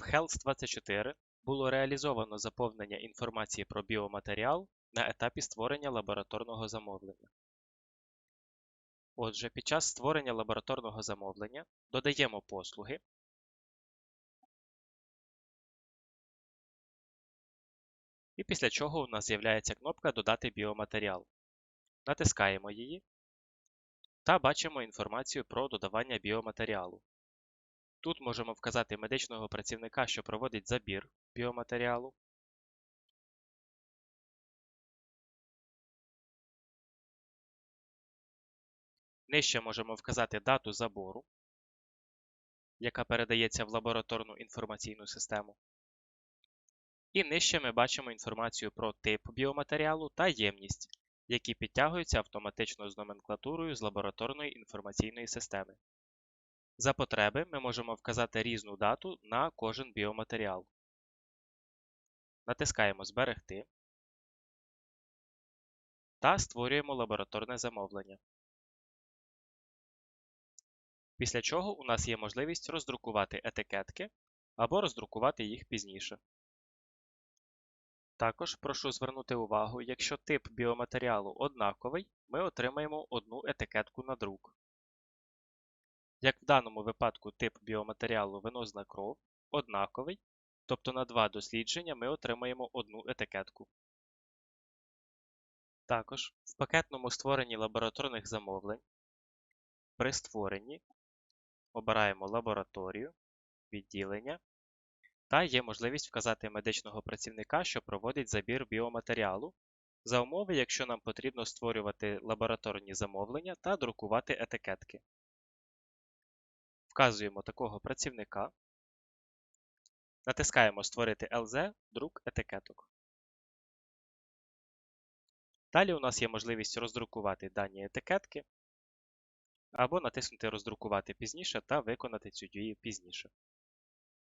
В Health24 було реалізовано заповнення інформації про біоматеріал на етапі створення лабораторного замовлення. Отже, під час створення лабораторного замовлення додаємо послуги, і після чого у нас з'являється кнопка Додати біоматеріал. Натискаємо її та бачимо інформацію про додавання біоматеріалу. Тут можемо вказати медичного працівника, що проводить забір біоматеріалу. Нижче можемо вказати дату забору, яка передається в лабораторну інформаційну систему. І нижче ми бачимо інформацію про тип біоматеріалу та ємність, які підтягуються автоматично з номенклатурою з лабораторної інформаційної системи. За потреби ми можемо вказати різну дату на кожен біоматеріал. Натискаємо Зберегти та створюємо лабораторне замовлення. Після чого у нас є можливість роздрукувати етикетки або роздрукувати їх пізніше. Також прошу звернути увагу, якщо тип біоматеріалу однаковий, ми отримаємо одну етикетку на друк. Як в даному випадку тип біоматеріалу венозна кров однаковий, тобто на два дослідження ми отримаємо одну етикетку. Також в пакетному створенні лабораторних замовлень при створенні обираємо лабораторію, відділення та є можливість вказати медичного працівника, що проводить забір біоматеріалу, за умови, якщо нам потрібно створювати лабораторні замовлення та друкувати етикетки. Вказуємо такого працівника, натискаємо Створити ЛЗ друк етикеток. Далі у нас є можливість роздрукувати дані етикетки або натиснути Роздрукувати пізніше та виконати цю дію пізніше.